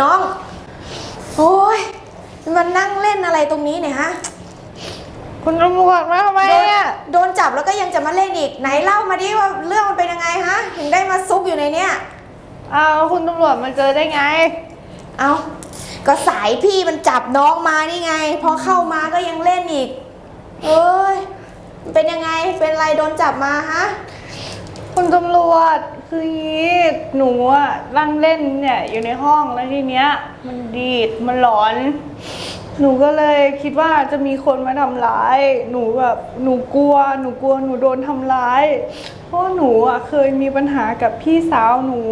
น้อง โอ้ยมันนั่งเล่นอะไรตรงนี้เนี่ยฮะ คุณตำรวจมาทำไมโดนอะโดนจับแล้วก็ยังจะมาเล่นอีก ไหนเล่ามาดิว่าเรื่องมันเป็นยังไงฮะ ถึงได้มาซุกอยู่ในเนี้ย อ้าวคุณตำรวจมาเจอได้ไง เอาก็สายพี่มันจับน้องมานี่ไง พอเข้ามาก็ยังเล่นอีก เอ้ยมันเป็นยังไง เป็นไรโดนจับมาฮะ คุณตำรวจคืออย่างงี้ หนูอะนั่งเล่นเนี่ยอยู่ในห้องแล้วทีเนี้ย มันดีดมันหลอน หนูก็เลยคิดว่าจะมีคนมาทำร้าย หนูแบบหนูกลัว หนูกลัวหนูโดนทำร้าย เพราะหนูอะเคยมีปัญหากับพี่สาวหนู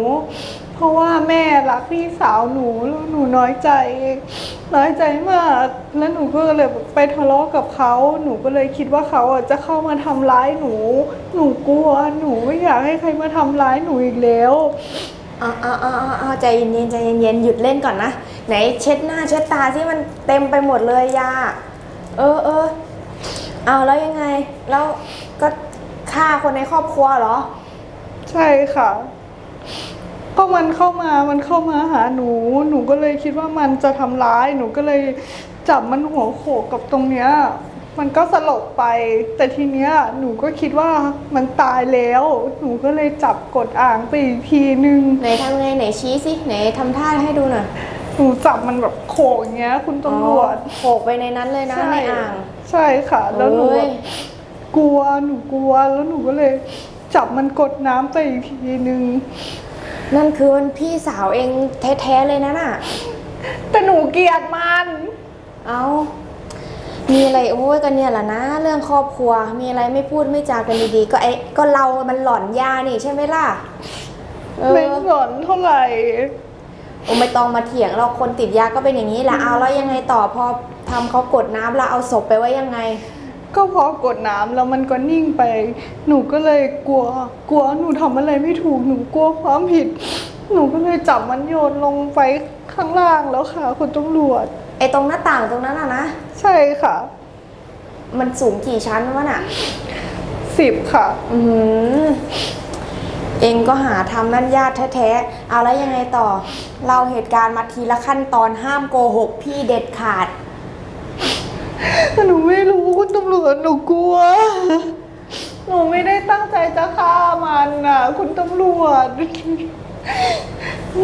เพราะว่าแม่รักพี่สาวหนูแล้วหนูน้อยใจ น้อยใจมาก แล้วหนูก็เลยไปทะเลาะกับเขา หนูก็เลยคิดว่าเขาอะจะเข้ามาทำร้ายหนู หนูกลัว หนูไม่อยากให้ใครมาทำร้ายหนูอีกแล้วอ่าอ่าอ่าอ่าใจเย็นๆใจเย็นๆหยุดเล่นก่อนนะ ไหนเช็ดหน้าเช็ดตาที่มันเต็มไปหมดเลยยาเออเออเอาแล้วยังไง แล้วก็ฆ่าคนในครอบครัวเหรอ ใช่ค่ะ ก็มันเข้ามา มันเข้ามาหาหนู หนูก็เลยคิดว่ามันจะทำร้าย หนูก็เลยจับมันหัวโขกกับตรงเนี้ย มันก็สลบไป แต่ทีเนี้ยหนูก็คิดว่ามันตายแล้ว หนูก็เลยจับกดอ่างไปอีกทีนึง ไหนทำไงไหนชี้สิไหนทำท่าให้ดูหน่อยหนูจับมันแบบโขกอย่างเงี้ย คุณตำรวจอ๋อโขกไปในนั้นเลยนะในอ่างใช่ค่ะ แล้วหนูโอ้ยแบบกลัวหนูกลัวแล้วหนูก็เลย จับมันกดน้ำไปอีกทีนึง นั่นคือมันพี่สาวเองแท้ๆเลยนะน่ะ แต่หนูเกลียดมัน เอามีอะไรโอ้ยกันเนี่ยแหละนะ เรื่องครอบครัว มีอะไรไม่พูดไม่จากันดีๆ ก็ไอ้ก็เรามันหลอนยานี่ใช่ไหมล่ะเอไม่อสนเท่าไหร่โอ้ไม่ต้องมาเถียงเราคนติดยาก็เป็นอย่างนี้แหละเอาแล้วยังไงต่อพอทำเขากดน้ำแล้วเอาศพไปไว้ยังไง ก็พอกดน้ำแล้วมันก็นิ่งไป หนูก็เลยกลัว กลัวหนูทำอะไรไม่ถูก หนูกลัวความผิด หนูก็เลยจับมันโยนลงไปข้างล่างแล้วค่ะคุณตำรวจ ไอ้ตรงหน้าต่างตรงนั้นอะนะ ใช่ค่ะ มันสูงกี่ชั้นวะน่ะสิบค่ะ อือหือเองก็หาทำนั่นญาติแท้ๆ เอาแล้วยังไงต่อ เราเหตุการณ์มาทีละขั้นตอนห้ามโกหกพี่เด็ดขาด หนูไม่รู้คุณตำรวจหนูกลัว หนูไม่ได้ตั้งใจจะฆ่ามันน่ะ คุณตำรวจ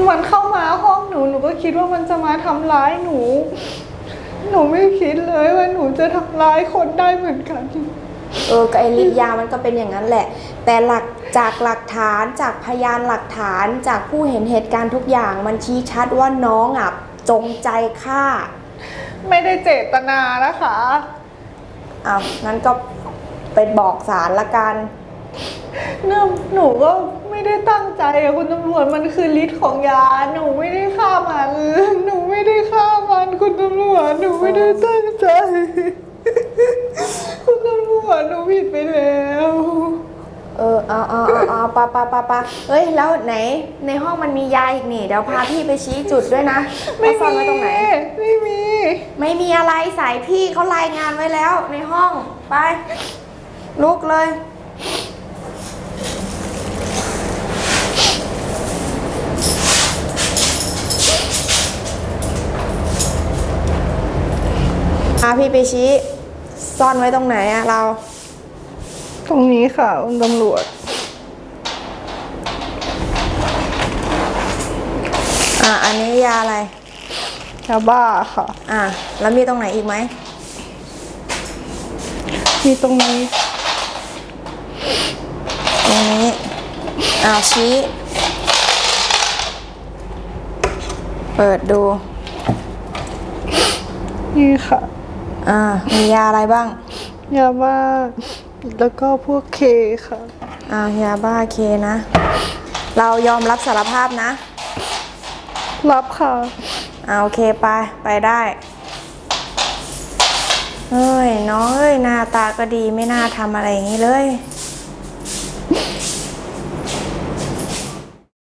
มันเข้ามาห้องหนูหนูก็คิดว่ามันจะมาทำร้ายหนู หนูไม่คิดเลยว่าหนูจะทำร้ายคนได้เหมือนกัน เออก็ไอฤทธิ์ยามันก็เป็นอย่างนั้นแหละ แต่หลักจากหลักฐานจากพยานหลักฐานจากผู้เห็นเหตุการณ์ทุกอย่าง มันชี้ชัดว่าน้องอะจงใจฆ่า ไม่ได้เจตนานะคะ อ้าวงั้นก็ไปบอกศาลละกัน เนี่ยหนูก็ไม่ได้ตั้งใจอะคุณตำรวจมันคือฤทธิ์ของยา หนูไม่ได้ฆ่ามันหนูไม่ได้ฆ่ามันคุณตำรวจหนูไม่ได้ตั้งใจ คุณตำรวจหนูผิดไปแล้ว เออเอาเอาเอาเอาปะปะปะปะเฮ้ย แล้วไหน ในห้องมันมียาอีกนี่ เดี๋ยวพาพี่ไปชี้จุดด้วยนะไม่ว่าซ่อนมีไว้ตรงไหน ไม่มี ไม่มีอะไรสายพี่เขารายงานไว้แล้วในห้อง ไป ลุกเลยพาพี่ไปชี้ ซ่อนไว้ตรงไหนอะเรา ตรงนี้ค่ะคุณตำรวจ อะ อันนี้ยาอะไรยาบ้าค่ะ อะ แล้วมีตรงไหนอีกไหม มีตรงนี้ ตรงนี้อ้าวชี้ เปิดดู นี่ค่ะ อ่า มียาอะไรบ้าง ยาบ้า แล้วก็พวกเคค่ะ อ่า ยาบ้าเคนะ เรายอมรับสารภาพนะ รับค่ะ อ่าโอเคไป ไปได้เฮ้ยน้องเอ้ยหน้าตาก็ดีไม่น่าทำอะไรอย่างนี้เลย